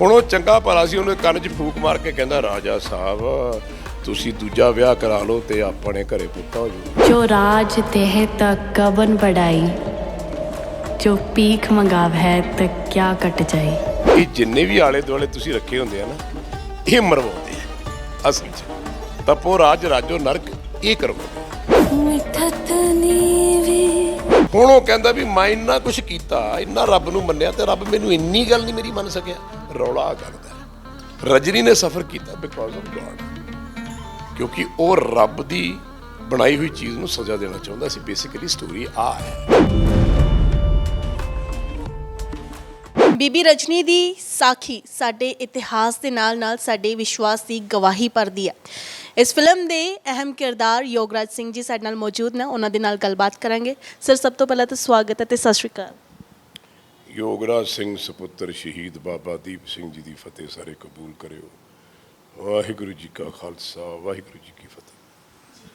ਹੁਣ ਉਹ ਚੰਗਾ ਭਲਾ ਸੀ ਉਹਨੇ ਕੰਨ 'ਚ ਫੂਕ ਮਾਰ ਕੇ ਕਹਿੰਦਾ ਰਾਜਾ ਸਾਹਿਬ ਤੁਸੀਂ ਦੂਜਾ ਵਿਆਹ ਕਰਾ ਲਓ ਤੇ ਆਪਣੇ ਘਰੇ ਪੁੱਤਾ ਹੋ ਜਾਊ ਜੋ ਰਾਜ ਤਹਿ ਤੱਕ ਕਬਨ ਬੜਾਈ ਜੋ ਪੀਖ ਮੰਗਾਵ ਹੈ ਤੇ ਕਿਆ ਕਟ ਜਾਈ। ਇਹ ਜਿੰਨੇ ਵੀ ਆਲੇ ਦੁਆਲੇ ਤੁਸੀਂ ਰੱਖੇ ਹੁੰਦੇ ਆ ਨਾ ਇਹ ਮਰਵਾਉਂਦੇ ਆ। ਅਸਲ 'ਚ ਤਪੋ ਰਾਜ ਰਾਜੋ ਨਰਕ ਇਹ ਕਰਵਾਉਂਦੇ ਹੁਣ ਉਹ ਕਹਿੰਦਾ ਵੀ ਮੈਂ ਇੰਨਾ ਕੁਝ ਕੀਤਾ, ਇੰਨਾ ਰੱਬ ਨੂੰ ਮੰਨਿਆ ਤੇ ਰੱਬ ਮੈਨੂੰ ਇੰਨੀ ਗੱਲ ਨਹੀਂ ਮੇਰੀ ਮੰਨ ਸਕਿਆ। ਰੌਲਾ ਕਰਦਾ ਰਜਨੀ ਨੇ ਸਫਰ ਕੀਤਾ ਬਿਕੋਜ਼ ਆਫ ਗੋਡ ਕਿਉਂਕਿ ਉਹ ਰੱਬ ਦੀ ਬਣਾਈ ਹੋਈ ਚੀਜ਼ ਨੂੰ ਸਜ਼ਾ ਦੇਣਾ ਚਾਹੁੰਦਾ ਸੀ। ਬੇਸਿਕਲੀ ਸਟੋਰੀ ਆ ਹੈ। ਬੀਬੀ ਰਜਨੀ ਦੀ ਸਾਖੀ ਸਾਡੇ ਇਤਿਹਾਸ ਦੇ ਨਾਲ-ਨਾਲ ਸਾਡੇ ਵਿਸ਼ਵਾਸ ਦੀ ਗਵਾਹੀ ਭਰਦੀ ਹੈ। ਇਸ ਫਿਲਮ ਦੇ ਅਹਿਮ ਕਿਰਦਾਰ ਯੋਗਰਾਜ ਸਿੰਘ ਜੀ ਸਾਡੇ ਨਾਲ ਮੌਜੂਦ ਨੇ ਉਹਨਾਂ ਦੇ ਨਾਲ ਗੱਲਬਾਤ ਕਰਾਂਗੇ। ਸਰ ਸਭ ਤੋਂ ਪਹਿਲਾਂ ਤਾਂ ਸਵਾਗਤ ਹੈ ਤੇ ਸਤਿ ਸ਼੍ਰੀ ਅਕਾਲ। ਯੋਗਰਾਜ ਸਿੰਘ ਸੁਪੁੱਤਰ ਸ਼ਹੀਦ ਬਾਬਾ ਦੀਪ ਸਿੰਘ ਜੀ ਦੀ ਫਤਿਹ ਸਾਰੇ ਕਬੂਲ ਕਰਿਓ। ਵਾਹਿਗੁਰੂ ਜੀ ਕਾ ਖਾਲਸਾ ਵਾਹਿਗੁਰੂ ਜੀ ਕੀ ਫਤਿਹ।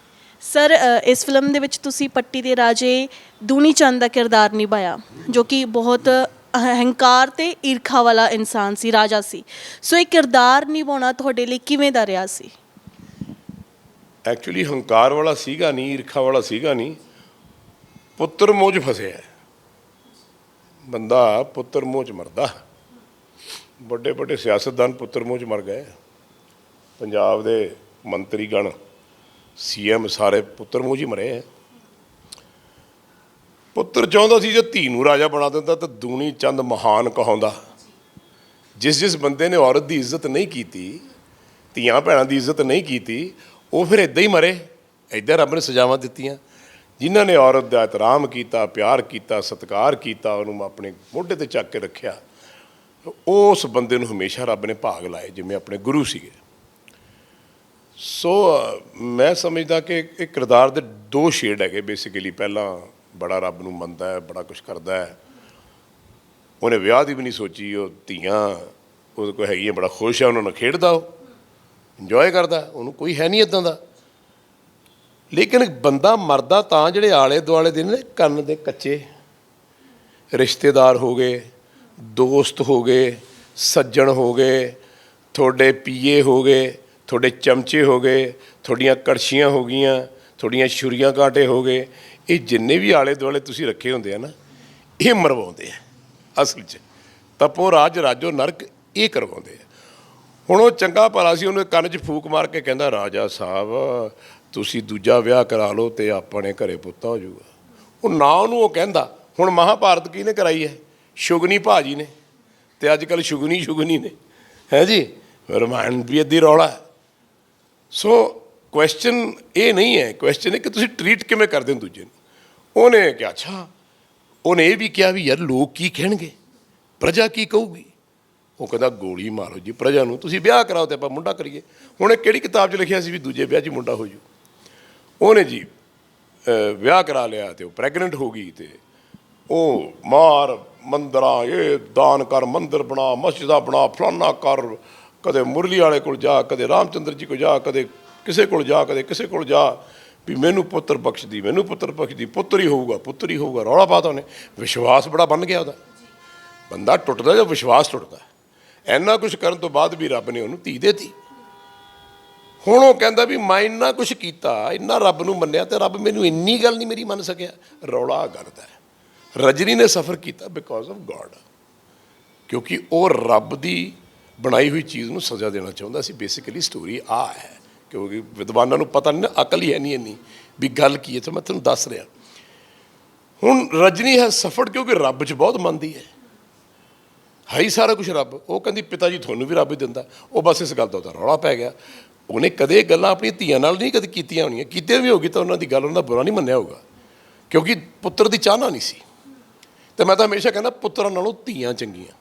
ਸਰ ਇਸ ਫਿਲਮ ਦੇ ਵਿੱਚ ਤੁਸੀਂ ਪੱਟੀ ਦੇ ਰਾਜੇ ਦੂਣੀ ਚੰਦ ਦਾ ਕਿਰਦਾਰ ਨਿਭਾਇਆ ਜੋ ਕਿ ਬਹੁਤ ਅਹੰਕਾਰ ਤੇ ਈਰਖਾ ਵਾਲਾ ਇਨਸਾਨ ਸੀ ਰਾਜਾ ਸੀ। ਸੋ ਇਹ ਕਿਰਦਾਰ ਨਿਭਾਉਣਾ ਤੁਹਾਡੇ ਲਈ ਕਿਵੇਂ ਦਾ ਰਿਹਾ ਸੀ? ਐਕਚੁਅਲੀ ਹੰਕਾਰ ਵਾਲਾ ਸੀਗਾ ਨਹੀਂ ਈਰਖਾ ਵਾਲਾ ਸੀਗਾ ਨਹੀਂ ਪੁੱਤਰ ਮੋਝ ਫਸਿਆ ਬੰਦਾ ਪੁੱਤਰ ਮੋਝ ਮਰਦਾ। ਵੱਡੇ ਵੱਡੇ ਸਿਆਸਤਦਾਨ ਪੁੱਤਰ ਮੋਝ ਮਰ ਗਏ। ਪੰਜਾਬ ਦੇ ਮੰਤਰੀ ਮੰਤਰੀਗਣ ਸੀਐਮ ਸਾਰੇ ਪੁੱਤਰ ਮੋਝ ਹੀ ਮਰੇ ਪੁੱਤਰ ਚਾਹੁੰਦਾ ਸੀ ਜੇ ਧੀ ਨੂੰ ਰਾਜਾ ਬਣਾ ਦਿੰਦਾ ਤਾਂ ਦੂਣੀ ਚੰਦ ਮਹਾਨ ਕਹਾਉਂਦਾ। ਜਿਸ ਜਿਸ ਬੰਦੇ ਨੇ ਔਰਤ ਦੀ ਇੱਜ਼ਤ ਨਹੀਂ ਕੀਤੀ, ਧੀਆਂ ਭੈਣਾਂ ਦੀ ਇੱਜ਼ਤ ਨਹੀਂ ਕੀਤੀ ਉਹ ਫਿਰ ਇਦਾਂ ਹੀ ਮਰੇ ਇਦਾਂ ਰੱਬ ਨੇ ਸਜ਼ਾਵਾਂ ਦਿੱਤੀਆਂ। ਜਿਨ੍ਹਾਂ ਨੇ ਔਰਤ ਦਾ ਇਤਰਾਮ ਕੀਤਾ, ਪਿਆਰ ਕੀਤਾ, ਸਤਿਕਾਰ ਕੀਤਾ, ਉਹਨੂੰ ਆਪਣੇ ਮੋਢੇ ਤੇ ਚੱਕ ਕੇ ਰੱਖਿਆ। ਉਸ ਬੰਦੇ ਨੂੰ ਹਮੇਸ਼ਾ ਰੱਬ ਨੇ ਭਾਗ ਲਾਏ, ਜਿਵੇਂ ਆਪਣੇ ਗੁਰੂ ਸੀਗੇ। ਸੋ ਮੈਂ ਸਮਝਦਾ ਕਿ ਇਹ ਕਿਰਦਾਰ ਦੇ ਦੋ ਸ਼ੇਡ ਹੈਗੇ ਬੇਸਿਕਲੀ ਪਹਿਲਾਂ ਬੜਾ ਰੱਬ ਨੂੰ ਮੰਨਦਾ ਹੈ, ਬੜਾ ਕੁਝ ਕਰਦਾ ਹੈ। ਉਹਨੇ ਵਿਆਹ ਦੀ ਵੀ ਨਹੀਂ ਸੋਚੀ, ਉਹ ਧੀਆਂ ਉਹਦੇ ਕੋਲ ਹੈਗੀਆਂ ਬੜਾ ਖੁਸ਼ ਹੈ, ਉਹਨਾਂ ਨਾਲ ਖੇਡਦਾ ਉਹ। ਇੰਜੋਏ ਕਰਦਾ, ਉਹਨੂੰ ਕੋਈ ਹੈ ਨਹੀਂ ਇਦਾਂ ਦਾ। ਲੇਕਿਨ ਬੰਦਾ ਮਰਦਾ ਤਾਂ ਜਿਹੜੇ ਆਲੇ ਦੁਆਲੇ ਦੇ ਨੇ, ਕੰਨ ਦੇ ਕੱਚੇ, ਰਿਸ਼ਤੇਦਾਰ ਹੋ ਗਏ, ਦੋਸਤ ਹੋ ਗਏ, ਸੱਜਣ ਹੋ ਗਏ, ਤੁਹਾਡੇ ਪੀਏ ਹੋ ਗਏ, ਤੁਹਾਡੇ ਚਮਚੇ ਹੋ ਗਏ, ਤੁਹਾਡੀਆਂ ਕੜਛੀਆਂ ਹੋ ਗਈਆਂ, ਤੁਹਾਡੀਆਂ ਛੁਰੀਆਂ ਕਾਂਟੇ ਹੋ ਗਏ, ਇਹ ਜਿੰਨੇ ਵੀ ਆਲੇ ਦੁਆਲੇ ਤੁਸੀਂ ਰੱਖੇ ਹੁੰਦੇ ਆ ਨਾ, ਇਹ ਮਰਵਾਉਂਦੇ ਆ, ਅਸਲ 'ਚ। ਤਪੋ ਰਾਜ ਰਾਜੋ ਨਰਕ ਇਹ ਕਰਵਾਉਂਦੇ ਆ। ਹੁਣ ਉਹ ਚੰਗਾ ਭਲਾ ਸੀ, ਉਹਨੇ ਕੰਨ 'ਚ ਫੂਕ ਮਾਰ ਕੇ ਕਹਿੰਦਾ, ਰਾਜਾ ਸਾਹਿਬ, ਤੁਸੀਂ ਦੂਜਾ ਵਿਆਹ ਕਰਾ ਲਓ ਤੇ ਆਪਣੇ ਘਰੇ ਪੁੱਤਾ ਹੋ ਜਾਊਗਾ। ਉਹ ਨਾ ਉਹਨੂੰ ਉਹ ਕਹਿੰਦਾ, ਹੁਣ ਮਹਾਭਾਰਤ ਕਿਹਨੇ ਕਰਾਈ ਹੈ? ਸ਼ੁਗਨੀ ਭਾਜੀ ਨੇ ਤੇ ਅੱਜ ਕੱਲ ਸ਼ੁਗਨੀ ਸ਼ੁਗਨੀ ਨੇ। ਹੈ ਜੀ? ਰਮਾਇਣ ਵੀ ਅੱਧੀ ਰੌਲਾ ਸੋ ਕੁਐਸਚਨ ਇਹ ਨਹੀਂ ਹੈ ਕੁਐਸਚਨ ਹੈ ਕਿ ਤੁਸੀਂ ਟਰੀਟ ਕਿਵੇਂ ਕਰਦੇ ਹੋ ਦੂਜੇ ਨੂੰ? ਉਹਨੇ ਕਿਹਾ, ਅੱਛਾ, ਉਹਨੇ ਇਹ ਵੀ ਕਿਹਾ ਵੀ ਯਾਰ ਲੋਕ ਕੀ ਕਹਿਣਗੇ? ਪ੍ਰਜਾ ਕੀ ਕਹੂਗੀ? ਉਹ ਕਹਿੰਦਾ ਗੋਲੀ ਮਾਰੋ ਜੀ, ਪ੍ਰਜਾ ਨੂੰ, ਤੁਸੀਂ ਵਿਆਹ ਕਰਾਓ ਤੇ ਆਪਾਂ ਮੁੰਡਾ ਕਰੀਏ। ਹੁਣ ਇਹ ਕਿਹੜੀ ਕਿਤਾਬ 'ਚ ਲਿਖਿਆ ਸੀ ਵੀ ਦੂਜੇ ਵਿਆਹ 'ਚ ਹੀ ਮੁੰਡਾ ਹੋ ਜੂ? ਉਹਨੇ ਜੀ ਵਿਆਹ ਕਰਾ ਲਿਆ ਤੇ ਉਹ ਪ੍ਰੈਗਨੈਂਟ ਹੋ ਗਈ ਤੇ ਉਹ ਮਾਰ, ਮੰਦਰਾਂ, ਇਹ ਦਾਨ ਕਰ, ਮੰਦਰ ਬਣਾ, ਮਸਜਿਦਾਂ ਬਣਾ, ਫਲਾਨਾ ਕਰ, ਕਦੇ ਮੁਰਲੀ ਵਾਲੇ ਕੋਲ ਜਾ, ਕਦੇ ਰਾਮਚੰਦਰ ਜੀ ਕੋਲ ਜਾ, ਕਦੇ ਕਿਸੇ ਕੋਲ ਜਾ, ਕਦੇ ਕਿਸੇ ਕੋਲ ਜਾ, ਵੀ ਮੈਨੂੰ ਪੁੱਤਰ ਬਖਸ਼ਦੀ, ਮੈਨੂੰ ਪੁੱਤਰ ਬਖਸ਼ਦੀ, ਪੁੱਤਰ ਹੀ ਹੋਊਗਾ, ਪੁੱਤਰ ਹੀ ਹੋਊਗਾ, ਰੌਲਾ ਪਾਤਾ ਉਹਨੇ। ਵਿਸ਼ਵਾਸ ਬੜਾ ਬਣ ਗਿਆ ਉਹਦਾ। ਬੰਦਾ ਟੁੱਟਦਾ ਜਾਂ ਵਿਸ਼ਵਾਸ ਟੁੱਟਦਾ? ਐਨਾ ਕੁਝ ਕਰਨ ਤੋਂ ਬਾਅਦ ਵੀ ਰੱਬ ਨੇ ਉਹਨੂੰ ਧੀ ਦੇਤੀ। ਹੁਣ ਉਹ ਕਹਿੰਦਾ ਵੀ ਮੈਂ ਇੰਨਾ ਕੁਝ ਕੀਤਾ, ਇੰਨਾ ਰੱਬ ਨੂੰ ਮੰਨਿਆ ਤੇ ਰੱਬ ਮੈਨੂੰ ਇੰਨੀ ਗੱਲ ਨਹੀਂ ਮੇਰੀ ਮੰਨ ਸਕਿਆ। ਰੌਲਾ ਕਰਦਾ ਰਜਨੀ ਨੇ ਸਫਰ ਕੀਤਾ ਬਿਕੋਜ਼ ਆਫ ਗੋਡ ਕਿਉਂਕਿ ਉਹ ਰੱਬ ਦੀ ਬਣਾਈ ਹੋਈ ਚੀਜ਼ ਨੂੰ ਸਜ਼ਾ ਦੇਣਾ ਚਾਹੁੰਦਾ ਸੀ। ਬੇਸਿਕਲੀ ਸਟੋਰੀ ਆ ਹੈ ਕਿਉਂਕਿ ਵਿਦਵਾਨਾਂ ਨੂੰ ਪਤਾ ਨਹੀਂ ਨਾ ਅਕਲ ਹੀ ਹੈ ਨਹੀਂ ਇੰਨੀ ਵੀ ਗੱਲ ਕੀ ਹੈ। ਤਾਂ ਮੈਂ ਤੁਹਾਨੂੰ ਦੱਸ ਰਿਹਾ। ਹੁਣ ਰਜਨੀ ਹੈ ਸਫਰ ਕਿਉਂਕਿ ਰੱਬ 'ਚ ਬਹੁਤ ਮੰਨਦੀ ਹੈ। ਹੈ ਹੀ ਸਾਰਾ ਕੁਝ ਰੱਬ। ਉਹ ਕਹਿੰਦੀ, ਪਿਤਾ ਜੀ ਤੁਹਾਨੂੰ ਵੀ ਰੱਬ ਹੀ ਦਿੰਦਾ। ਉਹ ਬਸ ਇਸ ਗੱਲ ਦਾ ਉਹਦਾ ਰੌਲਾ ਪੈ ਗਿਆ। ਉਹਨੇ ਕਦੇ ਇਹ ਗੱਲਾਂ ਆਪਣੀ ਧੀਆਂ ਨਾਲ ਨਹੀਂ ਕਦੇ ਕੀਤੀਆਂ ਹੋਣੀਆਂ। ਕੀਤੀਆਂ ਵੀ ਹੋਗੀ ਤਾਂ ਉਹਨਾਂ ਦੀ ਗੱਲ ਉਹਨਾਂ ਦਾ ਬੁਰਾ ਨਹੀਂ ਮੰਨਿਆ ਹੋਊਗਾ। ਕਿਉਂਕਿ ਪੁੱਤਰ ਦੀ ਚਾਹਨਾ ਨਹੀਂ ਸੀ। ਤੇ ਮੈਂ ਤਾਂ ਹਮੇਸ਼ਾ ਕਹਿੰਦਾ, ਪੁੱਤਰਾਂ ਨਾਲੋਂ ਧੀਆਂ ਚੰਗੀਆਂ।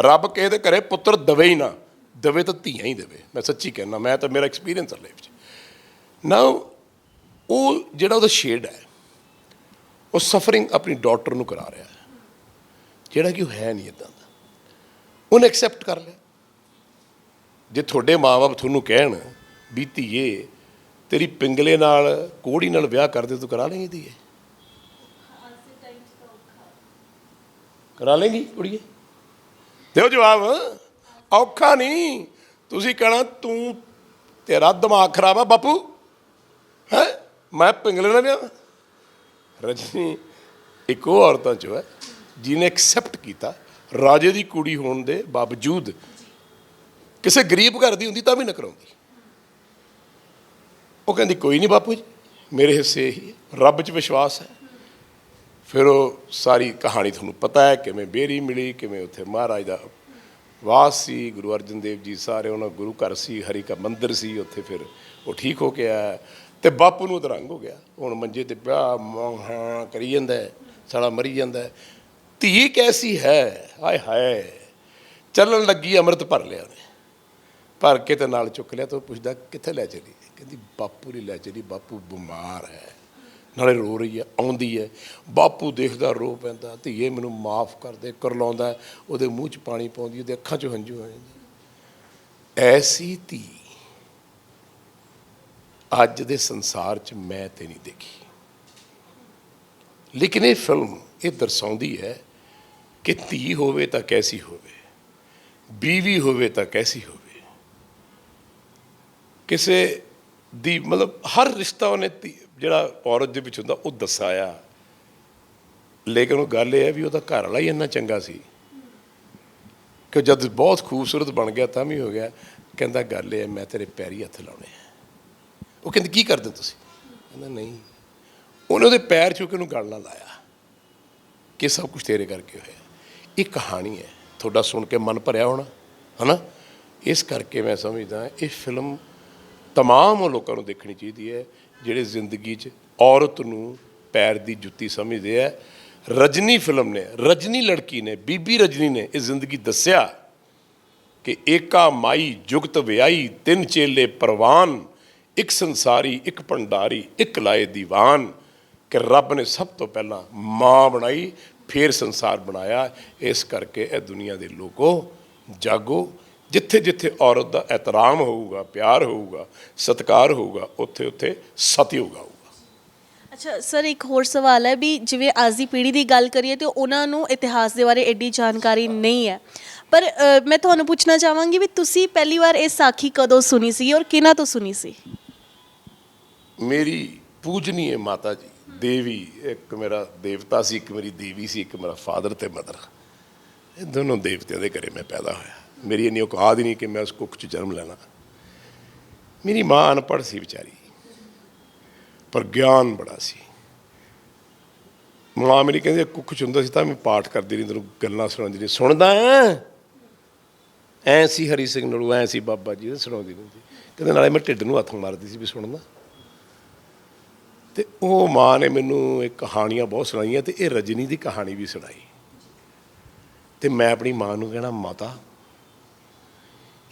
ਰੱਬ ਕਿਸੇ ਦੇ ਘਰੇ ਪੁੱਤਰ ਦਵੇ ਹੀ ਨਾ। ਦਵੇ ਤਾਂ ਧੀਆਂ ਹੀ ਦੇਵੇ। ਮੈਂ ਸੱਚੀ ਕਹਿੰਦਾ, ਮੈਂ ਤਾਂ ਮੇਰਾ ਐਕਸਪੀਰੀਅੰਸ ਹੈ ਲਾਈਫ 'ਚ। ਨਾ ਉਹ ਜਿਹੜਾ ਉਹਦਾ ਸ਼ੇਡ ਹੈ, ਉਹ ਸਫਰਿੰਗ ਆਪਣੀ ਡਾਟਰ ਨੂੰ ਕਰਾ ਰਿਹਾ ਹੈ। ਜਿਹੜਾ ਕਿ ਉਹ ਹੈ ਨਹੀਂ ਇਦਾਂ ਉਹਨੇ ਐਕਸੈਪਟ ਕਰ ਲਿਆ। ਜੇ ਤੁਹਾਡੇ ਮਾਪੇ ਤੁਹਾਨੂੰ ਕਹਿਣ ਵੀ ਧੀਏ, ਤੇਰੀ ਪਿੰਗਲੇ ਨਾਲ ਕੋੜੀ ਨਾਲ ਵਿਆਹ ਕਰਦੇ ਤੂੰ ਕਰਾ ਲੇਂਗੀ ਧੀਏ? ਕਰਾ ਲੇਗੀ ਕੁੜੀਏ? ਦਿਓ ਜਵਾਬ, ਔਖਾ ਨਹੀਂ। ਤੁਸੀਂ ਕਹਣਾ, ਤੂੰ, ਤੇਰਾ ਦਿਮਾਗ ਖਰਾਬ ਆ ਬਾਪੂ। ਹੈ? ਮੈਂ ਪਿੰਗਲੇ ਨਾਲ ਵਿਆਹ। ਰਜਨੀ, ਇੱਕ ਉਹ ਔਰਤਾਂ ਚੋਂ ਹੈ, ਜਿਹਨੇ ਐਕਸੈਪਟ ਕੀਤਾ ਰਾਜੇ ਦੀ ਕੁੜੀ ਹੋਣ ਦੇ ਬਾਵਜੂਦ ਕਿਸੇ ਗਰੀਬ ਘਰ ਦੀ ਹੁੰਦੀ ਤਾਂ ਵੀ ਨਾ ਕਰਾਉਂਦੀ। ਉਹ ਕਹਿੰਦੀ ਕੋਈ ਨਹੀਂ ਬਾਪੂ ਜੀ ਮੇਰੇ ਹਿੱਸੇ ਇਹੀ ਹੈ। ਰੱਬ 'ਚ ਵਿਸ਼ਵਾਸ ਹੈ। ਫਿਰ ਉਹ ਸਾਰੀ ਕਹਾਣੀ ਤੁਹਾਨੂੰ ਪਤਾ ਹੈ ਕਿਵੇਂ ਬੇਰੀ ਮਿਲੀ ਕਿਵੇਂ ਉੱਥੇ ਮਹਾਰਾਜ ਦਾ ਵਾਸ ਸੀ ਗੁਰੂ ਅਰਜਨ ਦੇਵ ਜੀ ਸਾਰੇ ਉਹਨਾਂ ਗੁਰੂ ਘਰ ਸੀ ਹਰੀ ਕਾ ਮੰਦਿਰ ਸੀ ਉੱਥੇ ਫਿਰ ਉਹ ਠੀਕ ਹੋ ਕੇ ਆਇਆ ਤੇ ਬਾਪੂ ਨੂੰ ਤਰੰਗ ਹੋ ਗਿਆ। ਹੁਣ ਮੰਜੇ ਤੇ ਪਿਆ ਹਾਂ ਕਰੀ ਜਾਂਦਾ ਹੈ, ਸਾਲਾ ਮਰੀ ਜਾਂਦਾ ਧੀ ਕੈਸੀ ਹੈ? ਹਾਏ ਹਾਏ। ਚੱਲਣ ਲੱਗੀ, ਅੰਮ੍ਰਿਤ ਭਰ ਲਿਆ ਉਹਨੇ। ਭਰ ਕੇ ਤੇ ਨਾਲ ਚੁੱਕ ਲਿਆ ਤਾਂ ਉਹ ਪੁੱਛਦਾ, ਕਿੱਥੇ ਲੈ ਚਲੀ? ਕਹਿੰਦੀ, ਬਾਪੂ ਲਈ ਲੈ ਚਲੀ, ਬਾਪੂ ਬਿਮਾਰ ਹੈ। ਨਾਲੇ ਰੋ ਰਹੀ ਹੈ, ਆਉਂਦੀ ਹੈ। ਬਾਪੂ ਦੇਖਦਾ, ਰੋ ਪੈਂਦਾ, ਧੀਏ ਮੈਨੂੰ ਮਾਫ ਕਰ ਦੇ, ਕਰਲਾਉਂਦਾ, ਉਹਦੇ ਮੂੰਹ 'ਚ ਪਾਣੀ ਪਾਉਂਦੀ, ਉਹਦੇ ਅੱਖਾਂ 'ਚੋਂ ਹੰਝੂ ਆ ਜਾਂਦੇ। ਐਸੀ ਧੀ ਅੱਜ ਦੇ ਸੰਸਾਰ 'ਚ ਮੈਂ ਤੇ ਨਹੀਂ ਦੇਖੀ। ਲੇਕਿਨ ਇਹ ਫਿਲਮ ਇਹ ਦਰਸਾਉਂਦੀ ਹੈ ਕਿ ਧੀ ਹੋਵੇ ਤਾਂ ਕੈਸੀ ਹੋਵੇ, ਬੀਵੀ ਹੋਵੇ ਤਾਂ ਕੈਸੀ ਹੋਵੇ। ਕਿਸੇ ਦੀ ਮਤਲਬ ਹਰ ਰਿਸ਼ਤਾ ਉਹਨੇ ਧੀ- ਜਿਹੜਾ ਔਰਤ ਦੇ ਵਿੱਚ ਹੁੰਦਾ, ਉਹ ਦਸਾਇਆ। ਲੇਕਿਨ ਉਹ ਗੱਲ ਇਹ ਹੈ ਵੀ ਉਹਦਾ ਘਰ ਵਾਲਾ ਹੀ ਇੰਨਾ ਚੰਗਾ ਸੀ। ਕਿ ਜਦ ਬਹੁਤ ਖੂਬਸੂਰਤ ਬਣ ਗਿਆ ਤਾਂ ਵੀ ਹੋ ਗਿਆ। ਕਹਿੰਦਾ, ਗੱਲ ਇਹ ਹੈ, ਮੈਂ ਤੇਰੇ ਪੈਰੀ ਹੱਥ ਲਾਉਣੇ ਆ। ਉਹ ਕਹਿੰਦੀ, ਕੀ ਕਰਦੇ ਤੁਸੀਂ? ਕਹਿੰਦਾ, ਨਹੀਂ। ਉਹਨੇ ਉਹਦੇ ਪੈਰ ਚੁੱਕ ਕੇ ਉਹਨੂੰ ਗਲ ਨਾਲ ਲਾਇਆ ਕਿ ਸਭ ਕੁਝ ਤੇਰੇ ਕਰਕੇ ਹੋਇਆ। ਇਹ ਕਹਾਣੀ ਹੈ। ਤੁਹਾਡਾ ਸੁਣ ਕੇ ਮਨ ਭਰਿਆ ਹੋਣਾ, ਹਨਾ? ਇਸ ਕਰਕੇ ਮੈਂ ਸਮਝਦਾ ਇਹ ਫਿਲਮ ਤਮਾਮ ਉਹ ਲੋਕਾਂ ਨੂੰ ਦੇਖਣੀ ਚਾਹੀਦੀ ਹੈ, ਜਿਹੜੇ ਜ਼ਿੰਦਗੀ 'ਚ ਔਰਤ ਨੂੰ ਪੈਰ ਦੀ ਜੁੱਤੀ ਸਮਝਦੇ ਆ। ਰਜਨੀ ਫਿਲਮ ਨੇ, ਰਜਨੀ ਲੜਕੀ ਨੇ, ਬੀਬੀ ਰਜਨੀ ਨੇ ਇਹ ਜ਼ਿੰਦਗੀ ਦੱਸਿਆ ਕਿ ਏਕਾ ਮਾਈ ਜੁਗਤ ਵਿਆਈ ਤਿੰਨ ਚੇਲੇ ਪ੍ਰਵਾਨ, ਇੱਕ ਸੰਸਾਰੀ, ਇੱਕ ਭੰਡਾਰੀ, ਇੱਕ ਲਾਏ ਦੀਵਾਨ, ਕਿ ਰੱਬ ਨੇ ਸਭ ਤੋਂ ਪਹਿਲਾਂ ਮਾਂ ਬਣਾਈ ਫਿਰ ਸੰਸਾਰ ਬਣਾਇਆ। ਇਸ ਕਰਕੇ ਇਹ ਦੁਨੀਆ ਦੇ ਲੋਕੋ ਜਾਗੋ। ਜਿੱਥੇ ਜਿੱਥੇ ਔਰਤ ਦਾ ਇਤਰਾਮ ਹੋਊਗਾ ਪਿਆਰ ਹੋਊਗਾ ਸਤਿਕਾਰ ਹੋਊਗਾ ਉੱਥੇ ਉੱਥੇ ਸਤਿਯੁਗ ਆਊਗਾ। ਅੱਛਾ ਸਰ ਇੱਕ ਹੋਰ ਸਵਾਲ ਹੈ ਵੀ ਜਿਵੇਂ ਅੱਜ ਦੀ ਪੀੜ੍ਹੀ ਦੀ ਗੱਲ ਕਰੀਏ ਤੇ ਉਹਨਾਂ ਨੂੰ ਇਤਿਹਾਸ ਦੇ ਬਾਰੇ ਐਡੀ ਜਾਣਕਾਰੀ ਨਹੀਂ ਹੈ। ਪਰ ਅ, ਮੈਂ ਤੁਹਾਨੂੰ ਪੁੱਛਣਾ ਚਾਹਾਂਗੀ ਵੀ ਤੁਸੀਂ ਪਹਿਲੀ ਵਾਰ ਇਹ ਸਾਖੀ ਕਦੋਂ ਸੁਣੀ ਸੀ ਔਰ ਕਿਹਨਾਂ ਤੋਂ ਸੁਣੀ ਸੀ? ਮੇਰੀ ਪੂਜਨੀਏ ਮਾਤਾ ਜੀ। ਦੇਵੀ, ਇੱਕ ਮੇਰਾ ਦੇਵਤਾ ਸੀ, ਇੱਕ ਮੇਰੀ ਦੇਵੀ ਸੀ, ਇੱਕ ਮੇਰਾ ਫਾਦਰ ਤੇ ਮਦਰ ਇਹ ਦੋਨੋਂ ਦੇਵਤਿਆਂ ਦੇ ਘਰੇ ਮੈਂ ਪੈਦਾ ਹੋਇਆ। ਮੇਰੀ ਇੰਨੀ ਔਕਾਤ ਹੀ ਨਹੀਂ ਕਿ ਮੈਂ ਉਸ ਕੁੱਖ 'ਚ ਜਨਮ ਲੈਣਾ। ਮੇਰੀ ਮਾਂ ਅਨਪੜ੍ਹ ਸੀ ਵਿਚਾਰੀ, ਪਰ ਗਿਆਨ ਬੜਾ ਸੀ। ਮਾਂ ਮੇਰੀ ਕਹਿੰਦੀ ਕੁੱਖ 'ਚ ਹੁੰਦਾ ਸੀ ਤਾਂ ਮੈਂ ਪਾਠ ਕਰਦੀ ਰਹੀ, ਤੈਨੂੰ ਗੱਲਾਂ ਸੁਣਾਉਂਦੀ ਰਹੀ। ਸੁਣਦਾ ਐਂ? ਐਂ ਸੀ ਹਰੀ ਸਿੰਘ ਨਲੂ, ਐਂ ਸੀ ਬਾਬਾ ਜੀ ਸੁਣਾਉਂਦੀ ਰਹਿੰਦੀ। ਕਹਿੰਦੇ, ਨਾਲੇ ਮੈਂ ਢਿੱਡ ਨੂੰ ਹੱਥ ਮਾਰਦੀ ਸੀ ਵੀ ਸੁਣਦਾ। ਤੇ ਉਹ ਮਾਂ ਨੇ ਮੈਨੂੰ ਇਹ ਕਹਾਣੀਆਂ ਬਹੁਤ ਸੁਣਾਈਆਂ ਤੇ ਇਹ ਰਜਨੀ ਦੀ ਕਹਾਣੀ ਵੀ ਸੁਣਾਈ। ਤੇ ਮੈਂ ਆਪਣੀ ਮਾਂ ਨੂੰ ਕਹਿਣਾ, ਮਾਤਾ,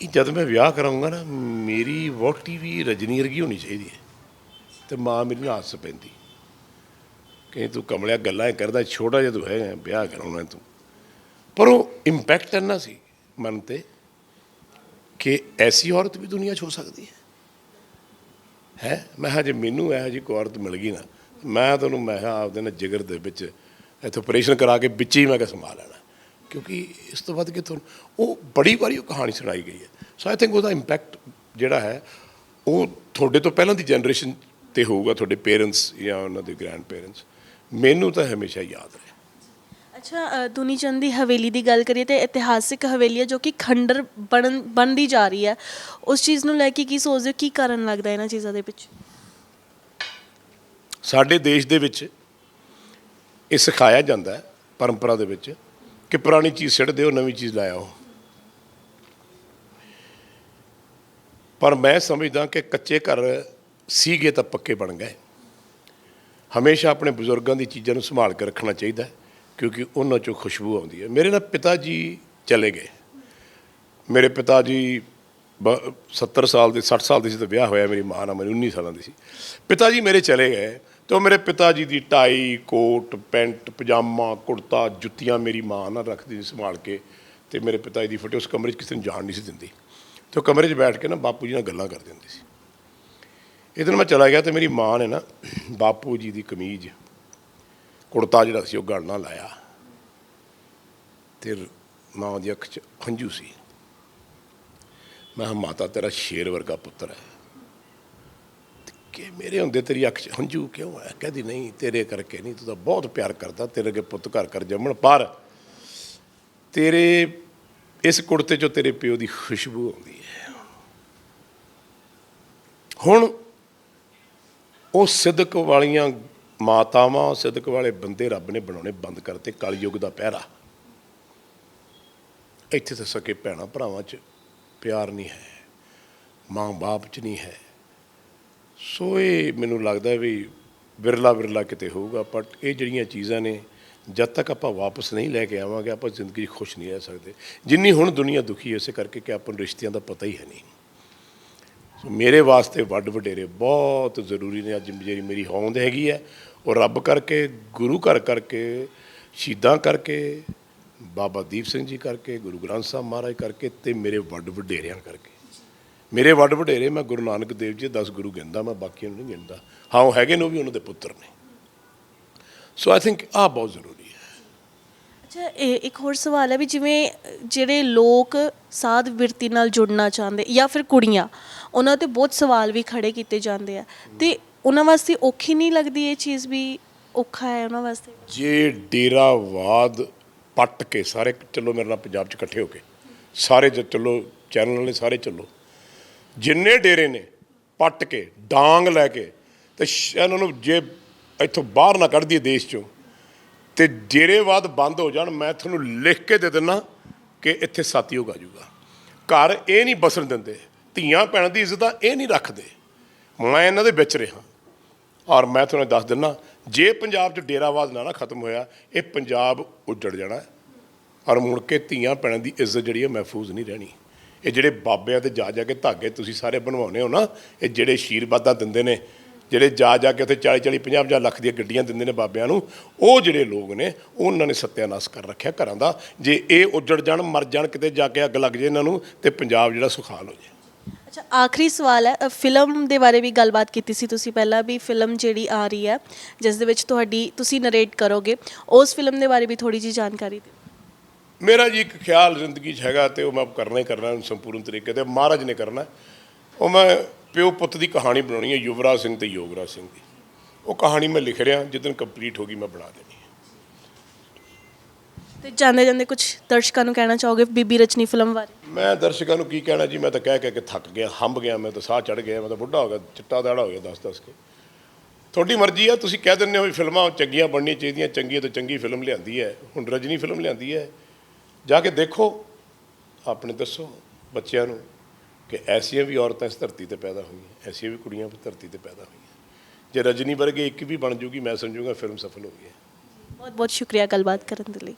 ਇਹ ਜਦ ਮੈਂ ਵਿਆਹ ਕਰਾਉਂਗਾ ਨਾ, ਮੇਰੀ ਵੋਟੀ ਵੀ ਰਜਨੀ ਵਰਗੀ ਹੋਣੀ ਚਾਹੀਦੀ ਹੈ। ਤੇ ਮਾਂ ਮੇਰੀ ਨਾਲ ਹੱਸ ਪੈਂਦੀ। ਕਿ ਤੂੰ ਕਮਲਿਆ, ਗੱਲਾਂ ਕਰਦਾ, ਛੋਟਾ ਜਿਹਾ ਤੂੰ ਹੈਗਾ ਵਿਆਹ ਕਰਾਉਣਾ ਤੂੰ। ਪਰ ਉਹ ਇੰਪੈਕਟ ਇੰਨਾ ਸੀ ਮਨ ਤੇ ਕਿ ਐਸੀ ਔਰਤ ਵੀ ਦੁਨੀਆ 'ਚ ਹੋ ਸਕਦੀ ਹੈ। ਹੈ? ਮੈਂ ਕਿਹਾ ਜੇ, ਮੈਨੂੰ ਇਹੋ ਜਿਹੀ ਕੋਈ ਔਰਤ ਮਿਲ ਗਈ ਨਾ, ਮੈਂ ਤੁਹਾਨੂੰ ਮੈਂ ਕਿਹਾ ਆਪਦੇ ਨਾਲ ਜਿਗਰ ਦੇ ਵਿੱਚ ਇੱਥੇ ਆਪਰੇਸ਼ਨ ਕਰਾ ਕੇ ਵਿੱਚ ਹੀ ਮੈਂ ਕਿਹਾ ਸੰਭਾਲ ਲੈਣਾ। ਕਿਉਂਕਿ ਇਸ ਤੋਂ ਵੱਧ ਕਿ ਤੁਹਾਨੂੰ ਉਹ ਬੜੀ ਵਾਰੀ ਉਹ ਕਹਾਣੀ ਸੁਣਾਈ ਗਈ ਹੈ। ਸੋ ਆਈ ਥਿੰਕ ਉਹਦਾ ਇੰਪੈਕਟ ਜਿਹੜਾ ਹੈ, ਉਹ ਤੁਹਾਡੇ ਤੋਂ ਪਹਿਲਾਂ ਦੀ ਜਨਰੇਸ਼ਨ ਤੇ ਹੋਊਗਾ, ਤੁਹਾਡੇ ਪੇਰੈਂਟਸ ਜਾਂ ਉਹਨਾਂ ਦੇ ਗ੍ਰੈਂਡ ਪੇਰੈਂਟਸ ਮੈਨੂੰ ਤਾਂ ਹਮੇਸ਼ਾ ਯਾਦ ਰਹੇ। ਅੱਛਾ ਅ, ਦੁਨੀ ਚੰਦ ਦੀ ਹਵੇਲੀ ਦੀ ਗੱਲ ਕਰੀਏ ਤੇ ਇਤਿਹਾਸਿਕ ਹਵੇਲੀ ਹੈ ਜੋ ਕਿ ਖੰਡਰ ਬਣਨ ਬਣਦੀ ਜਾ ਰਹੀ ਹੈ ਉਸ ਚੀਜ਼ ਨੂੰ ਲੈ ਕੇ ਕੀ ਸੋਚਦੇ ਹੋ? ਕੀ ਕਾਰਨ ਲੱਗਦਾ ਇਹਨਾਂ ਚੀਜ਼ਾਂ ਦੇ ਪਿੱਛੇ? ਸਾਡੇ ਦੇਸ਼ ਦੇ ਵਿੱਚ ਇਹ ਸਿਖਾਇਆ ਜਾਂਦਾ ਹੈ ਪਰੰਪਰਾ ਦੇ ਵਿੱਚ ਕਿ ਪੁਰਾਣੀ ਚੀਜ਼ ਸਿੱਟ ਦਿਓ ਨਵੀਂ ਚੀਜ਼ ਲੈ ਆਓ। ਪਰ ਮੈਂ ਸਮਝਦਾ ਕਿ ਕੱਚੇ ਘਰ ਸੀਗੇ ਤਾਂ ਪੱਕੇ ਬਣ ਗਏ। ਹਮੇਸ਼ਾ ਆਪਣੇ ਬਜ਼ੁਰਗਾਂ ਦੀ ਚੀਜ਼ਾਂ ਨੂੰ ਸੰਭਾਲ ਕੇ ਰੱਖਣਾ ਚਾਹੀਦਾ ਹੈ, ਕਿਉਂਕਿ ਉਹਨਾਂ ਚੋਂ ਖੁਸ਼ਬੂ ਆਉਂਦੀ ਹੈ। ਮੇਰੇ ਨਾਲ ਪਿਤਾ ਜੀ ਚਲੇ ਗਏ। ਮੇਰੇ ਪਿਤਾ ਜੀ ਬ- 70 ਸਾਲ ਦੇ 60 ਸਾਲ ਦੇ ਸੀ ਤਾਂ ਵਿਆਹ ਹੋਇਆ। ਮੇਰੀ ਮਾਂ ਨਾਲ, ਮੈਨੂੰ 19 ਸਾਲਾਂ ਦੀ ਸੀ। ਪਿਤਾ ਜੀ ਮੇਰੇ ਚਲੇ ਗਏ ਤੇ ਉਹ ਮੇਰੇ ਪਿਤਾ ਜੀ ਦੀ ਟਾਈ, ਕੋਟ, ਪੈਂਟ, ਪਜਾਮਾ, ਕੁੜਤਾ, ਜੁੱਤੀਆਂ ਮੇਰੀ ਮਾਂ ਨਾਲ ਰੱਖਦੀ ਸੀ, ਸੰਭਾਲ ਕੇ ਤੇ ਮੇਰੇ ਪਿਤਾ ਜੀ ਦੀ ਫੋਟੋ ਉਸ ਕਮਰੇ 'ਚ ਕਿਸੇ ਨੂੰ ਜਾਣ ਨਹੀਂ ਸੀ ਦਿੰਦੀ। ਤੇ ਉਹ ਕਮਰੇ 'ਚ ਬੈਠ ਕੇ ਨਾ ਬਾਪੂ ਜੀ ਨਾਲ ਗੱਲਾਂ ਕਰਦੀ ਹੁੰਦੀ ਸੀ। ਇਹ ਦਿਨ ਮੈਂ ਚਲਾ ਗਿਆ ਤੇ ਮੇਰੀ ਮਾਂ ਨੇ ਨਾ ਬਾਪੂ ਜੀ ਦੀ ਕਮੀਜ਼ ਕੁੜਤਾ ਜਿਹੜਾ ਸੀ ਉਹ ਗਲ ਨਾਲ ਲਾਇਆ। ਤੇ ਮਾਂ ਦੀ ਅੱਖ 'ਚ ਹੰਝੂ ਸੀ। ਮੈਂ ਕਿਹਾ, ਮਾਤਾ, ਤੇਰਾ ਸ਼ੇਰ ਵਰਗਾ ਪੁੱਤਰ ਹੈ। ਕਿ ਮੇਰੇ ਹੁੰਦੇ ਤੇਰੀ ਅੱਖ 'ਚ ਹੰਝੂ ਕਿਉਂ ਹੈ? ਕਹਿੰਦੀ, ਨਹੀਂ, ਤੇਰੇ ਕਰਕੇ ਨਹੀਂ, ਤੂੰ ਤਾਂ ਬਹੁਤ ਪਿਆਰ ਕਰਦਾ, ਤੇਰੇ ਅੱਗੇ ਪੁੱਤ ਘਰ ਘਰ ਜੰਮਣ। ਪਰ ਤੇਰੇ, ਇਸ ਕੁੜਤੇ 'ਚੋਂ ਤੇਰੇ ਪਿਓ ਦੀ ਖੁਸ਼ਬੂ ਆਉਂਦੀ ਹੈ। ਹੁਣ ਉਹ ਸਿੱਧਕ ਵਾਲੀਆਂ ਮਾਤਾਵਾਂ ਸਿਦਕ ਵਾਲੇ ਬੰਦੇ ਰੱਬ ਨੇ ਬਣਾਉਣੇ ਬੰਦ ਕਰਤੇ, ਕਲਯੁੱਗ ਦਾ ਪਹਿਰਾ। ਇੱਥੇ ਤਾਂ ਸਕੇ ਭੈਣਾ ਭਰਾਵਾਂ 'ਚ ਪਿਆਰ ਨਹੀਂ ਹੈ, ਮਾਂ ਬਾਪ 'ਚ ਨਹੀਂ ਹੈ। ਸੋ ਇਹ ਮੈਨੂੰ ਲੱਗਦਾ ਵੀ ਵਿਰਲਾ ਵਿਰਲਾ ਕਿਤੇ ਹੋਊਗਾ ਬਟ ਇਹ ਜਿਹੜੀਆਂ ਚੀਜ਼ਾਂ ਨੇ, ਜਦ ਤੱਕ ਆਪਾਂ ਵਾਪਸ ਨਹੀਂ ਲੈ ਕੇ ਆਵਾਂਗੇ, ਆਪਾਂ ਜ਼ਿੰਦਗੀ 'ਚ ਖੁਸ਼ ਨਹੀਂ ਰਹਿ ਸਕਦੇ। ਜਿੰਨੀ ਹੁਣ ਦੁਨੀਆ ਦੁਖੀ ਹੈ, ਇਸੇ ਕਰਕੇ ਕਿ ਆਪਾਂ ਨੂੰ ਰਿਸ਼ਤਿਆਂ ਦਾ ਪਤਾ ਹੀ ਹੈ ਨਹੀਂ। ਸੋ ਮੇਰੇ ਵਾਸਤੇ ਵੱਡ ਵਡੇਰੇ ਬਹੁਤ ਜ਼ਰੂਰੀ ਨੇ, ਅੱਜ ਜਿਹੜੀ ਮੇਰੀ ਹੋਂਦ ਹੈਗੀ ਹੈ। ਉਹ ਰੱਬ ਕਰਕੇ, ਗੁਰੂ ਘਰ ਕਰਕੇ, ਸ਼ਹੀਦਾਂ ਕਰਕੇ, ਬਾਬਾ ਦੀਪ ਸਿੰਘ ਜੀ ਕਰਕੇ, ਗੁਰੂ ਗ੍ਰੰਥ ਸਾਹਿਬ ਮਹਾਰਾਜ ਕਰਕੇ ਤੇ ਮੇਰੇ ਵੱਡ ਵਡੇਰਿਆਂ ਕਰਕੇ। ਮੇਰੇ ਵੱਡ ਵਡੇਰੇ ਮੈਂ ਗੁਰੂ ਨਾਨਕ ਦੇਵ ਜੀ 10 ਗੁਰੂ ਗਿਣਦਾ, ਮੈਂ ਬਾਕੀਆਂ ਨੂੰ ਨਹੀਂ ਗਿਣਦਾ। ਹਾਂ, ਉਹ ਹੈਗੇ ਨੇ, ਉਹ ਵੀ ਉਹਨਾਂ ਦੇ ਪੁੱਤਰ ਨੇ। ਸੋ ਆਈ ਥਿੰਕ ਆ ਬਹੁਤ ਜ਼ਰੂਰੀ ਹੈ। ਅੱਛਾ, ਇਹ ਇੱਕ ਹੋਰ ਸਵਾਲ ਹੈ ਵੀ ਜਿਵੇਂ ਜਿਹੜੇ ਲੋਕ ਸਾਧ ਵਿਰਤੀ ਨਾਲ ਜੁੜਨਾ ਚਾਹੁੰਦੇ ਜਾਂ ਫਿਰ ਕੁੜੀਆਂ, ਉਹਨਾਂ ਤੇ ਬਹੁਤ ਸਵਾਲ ਵੀ ਖੜੇ ਕੀਤੇ ਜਾਂਦੇ ਆ। ਤੇ ਉਹਨਾਂ ਵਾਸਤੇ ਔਖੀ ਨਹੀਂ ਲੱਗਦੀ ਇਹ ਚੀਜ਼ ਵੀ ਔਖਾ ਹੈ ਉਹਨਾਂ ਵਾਸਤੇ? ਜੇ ਡੇਰਾਵਾਦ ਪੱਟ ਕੇ ਸਾਰੇ ਚੱਲੋ ਮੇਰੇ ਨਾਲ ਪੰਜਾਬ 'ਚ ਇਕੱਠੇ ਹੋ ਕੇ, ਸਾਰੇ ਜ ਚੱਲੋ, ਚੈਨਲ ਵਾਲੇ ਸਾਰੇ ਚੱਲੋ, ਜਿੰਨੇ ਡੇਰੇ ਨੇ ਪੱਟ ਕੇ, ਡਾਂਗ ਲੈ ਕੇ, ਤੇ ਸ਼- ਇਹਨਾਂ ਨੂੰ ਜੇ ਇੱਥੋਂ ਬਾਹਰ ਨਾ ਕੱਢ ਦਈਏ ਦੇਸ਼ 'ਚੋਂ, ਤੇ ਡੇਰੇਵਾਦ ਬੰਦ ਹੋ ਜਾਣ, ਮੈਂ ਤੁਹਾਨੂੰ ਲਿਖ ਕੇ ਦੇ ਦਿੰਨਾ ਕਿ ਇੱਥੇ ਸਾਥੀਯੋਗ ਆ ਜਾਊਗਾ। ਘਰ ਇਹ ਨਹੀਂ ਬਸਣ ਦਿੰਦੇ ਧੀਆਂ ਭੈਣਾਂ ਦੀ ਇੱਜ਼ਤਾਂ ਇਹ ਨਹੀਂ ਰੱਖਦੇ। ਮੈਂ ਇਹਨਾਂ ਦੇ ਵਿੱਚ ਰਿਹਾ। ਔਰ ਮੈਂ ਤੁਹਾਨੂੰ ਦੱਸ ਦਿੰਨਾ, ਜੇ ਪੰਜਾਬ 'ਚ ਡੇਰਾਵਾਦ ਨਾ ਨਾ ਖਤਮ ਹੋਇਆ, ਇਹ ਪੰਜਾਬ ਉੱਜੜ ਜਾਣਾ ਔਰ ਮੁੜ ਕੇ ਧੀਆਂ ਪੈਣ ਦੀ ਇੱਜ਼ਤ ਜਿਹੜੀ ਹੈ ਮਹਿਫੂਜ਼ ਨਹੀਂ ਰਹਿਣੀ। ਇਹ ਜਿਹੜੇ ਬਾਬਿਆਂ ਤੇ ਜਾ ਜਾ ਕੇ ਧਾਗੇ ਤੁਸੀਂ ਸਾਰੇ ਬਣਵਾਉਨੇ ਹੋ ਨਾ, ਇਹ ਜਿਹੜੇ ਆਸ਼ੀਰਵਾਦਾਂ ਦਿੰਦੇ ਨੇ, ਜਿਹੜੇ ਜਾ ਜਾ ਕੇ ਉੱਥੇ 40 40 50 50 ਲੱਖ ਦੀਆਂ ਗੱਡੀਆਂ ਦਿੰਦੇ ਨੇ ਬਾਬਿਆਂ ਨੂੰ, ਉਹ ਜਿਹੜੇ ਲੋਕ ਨੇ, ਉਹਨਾਂ ਨੇ ਸੱਤਿਆਨਾਸ਼ ਕਰ ਰੱਖਿਆ ਘਰਾਂ ਦਾ। ਜੇ ਇਹ ਉੱਜੜ ਜਾਣ, ਮਰ ਜਾਣ, ਕਿਤੇ ਜਾ ਕੇ ਅੱਗ ਲੱਗ ਜੇ ਇਹਨਾਂ ਨੂੰ, ਤੇ ਪੰਜਾਬ ਜਿਹੜਾ ਸੁਖਾਲ ਹੋ ਜਾਏ ਅੱਛਾ ਆਖਰੀ ਸਵਾਲ ਹੈ ਅ, ਫਿਲਮ ਦੇ ਬਾਰੇ ਵੀ ਗੱਲਬਾਤ ਕੀਤੀ ਸੀ ਤੁਸੀਂ ਪਹਿਲਾਂ ਵੀ ਫਿਲਮ ਜਿਹੜੀ ਆ ਰਹੀ ਹੈ ਜਿਸ ਦੇ ਵਿੱਚ ਤੁਹਾਡੀ ਤੁਸੀਂ ਨਰੇਟ ਕਰੋਗੇ ਉਸ ਫਿਲਮ ਦੇ ਬਾਰੇ ਵੀ ਥੋੜੀ ਜੀ ਜਾਣਕਾਰੀ ਦਿਓ। ਮੇਰਾ ਜੀ ਇੱਕ ਖਿਆਲ ਜ਼ਿੰਦਗੀ 'ਚ ਹੈਗਾ ਤੇ ਉਹ ਮੈਂ ਕਰਨਾ ਹੀ ਕਰਨਾ ਸੰਪੂਰਨ ਤਰੀਕੇ ਤੇ ਮਹਾਰਾਜ ਨੇ ਕਰਨਾ। ਉਹ ਮੈਂ ਪਿਓ ਪੁੱਤ ਦੀ ਕਹਾਣੀ ਬਣਾਉਣੀ ਹੈ ਯੁਵਰਾਜ ਸਿੰਘ ਤੇ ਯੋਗਰਾਜ ਸਿੰਘ ਦੀ। ਉਹ ਕਹਾਣੀ ਮੈਂ ਲਿਖ ਰਿਹਾ ਜਿੱਦਣ ਕੰਪਲੀਟ ਹੋ ਗਈ ਮੈਂ ਬਣਾ ਦੇਣੀ ਤੇ ਜਾਂਦੇ ਜਾਂਦੇ ਕੁਝ ਦਰਸ਼ਕਾਂ ਨੂੰ ਕਹਿਣਾ ਚਾਹੋਗੇ ਬੀਬੀ ਰਚਨੀ ਫਿਲਮ ਬਾਰੇ? ਮੈਂ ਦਰਸ਼ਕਾਂ ਨੂੰ ਕੀ ਕਹਿਣਾ ਜੀ? ਮੈਂ ਤਾਂ ਕਹਿ ਕਹਿ ਕੇ ਥੱਕ ਗਿਆ ਹੰਬ ਗਿਆ ਮੈਂ ਤਾਂ ਸਾਹ ਚੜ ਗਿਆ ਮੈਂ ਤਾਂ ਬੁੱਢਾ ਹੋ ਗਿਆ ਚਿੱਟਾ ਦਾੜਾ ਹੋ ਗਿਆ ਦੱਸ ਦੱਸ ਕੇ। ਤੁਹਾਡੀ ਮਰਜ਼ੀ ਆ ਤੁਸੀਂ ਕਹਿ ਦਿੰਦੇ ਹੋ ਵੀ ਫਿਲਮਾਂ ਚੰਗੀਆਂ ਬਣਨੀਆਂ ਚਾਹੀਦੀਆਂ ਚੰਗੀਆਂ ਤੋਂ ਚੰਗੀ ਫਿਲਮ ਲਿਆਂਦੀ ਹੈ ਹੁਣ ਰਜਨੀ ਫਿਲਮ ਲਿਆਂਦੀ ਹੈ। ਜਾ ਕੇ ਦੇਖੋ ਆਪਣੇ ਦੱਸੋ ਬੱਚਿਆਂ ਨੂੰ ਕਿ ਐਸੀਆਂ ਵੀ ਔਰਤਾਂ ਇਸ ਧਰਤੀ ਤੇ ਪੈਦਾ ਹੋਈਆਂ ਐਸੀਆਂ ਵੀ ਕੁੜੀਆਂ ਇਸ ਧਰਤੀ ਤੇ ਪੈਦਾ ਹੋਈਆਂ। ਜੇ ਰਜਨੀ ਵਰਗੇ ਇੱਕ ਵੀ ਬਣ ਜੂਗੀ ਮੈਂ ਸਮਝੂਗਾ ਫਿਲਮ ਸਫਲ ਹੋ ਗਈ ਹੈ। ਬਹੁਤ ਬਹੁਤ ਸ਼ੁਕਰੀਆ ਗੱਲਬਾਤ ਕਰਨ ਦੇ ਲਈ।